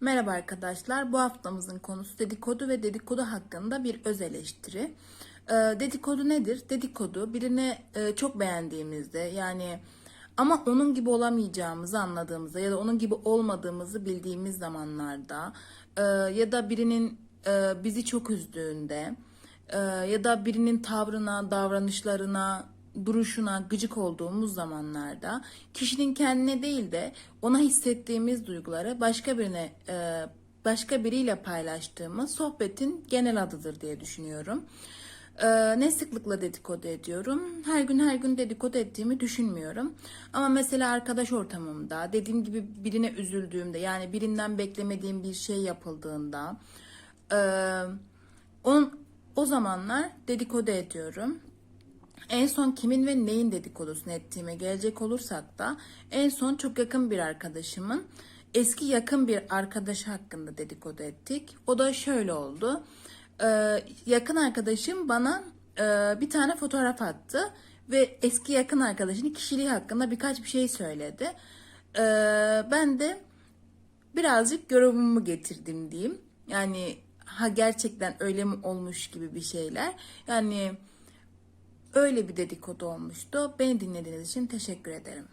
Merhaba arkadaşlar. Bu haftamızın konusu dedikodu ve dedikodu hakkında bir öz eleştiri. Ee, dedikodu nedir? Dedikodu birini e, çok beğendiğimizde yani ama onun gibi olamayacağımızı anladığımızda ya da onun gibi olmadığımızı bildiğimiz zamanlarda e, ya da birinin e, bizi çok üzdüğünde e, ya da birinin tavrına, davranışlarına, duruşuna gıcık olduğumuz zamanlarda kişinin kendine değil de ona hissettiğimiz duyguları başka birine e, başka biriyle paylaştığımız sohbetin genel adıdır diye düşünüyorum. E, ne sıklıkla dedikodu ediyorum? Her gün her gün dedikodu ettiğimi düşünmüyorum. Ama mesela arkadaş ortamımda dediğim gibi birine üzüldüğümde yani birinden beklemediğim bir şey yapıldığında e, onun, o zamanlar dedikodu ediyorum. En son kimin ve neyin dedikodusunu ettiğime gelecek olursak da en son çok yakın bir arkadaşımın eski yakın bir arkadaşı hakkında dedikodu ettik. O da şöyle oldu. Ee, yakın arkadaşım bana e, bir tane fotoğraf attı ve eski yakın arkadaşının kişiliği hakkında birkaç bir şey söyledi. Ee, ben de birazcık yorumumu getirdim diyeyim. Yani ha gerçekten öyle mi olmuş gibi bir şeyler. Yani Öyle bir dedikodu olmuştu. Beni dinlediğiniz için teşekkür ederim.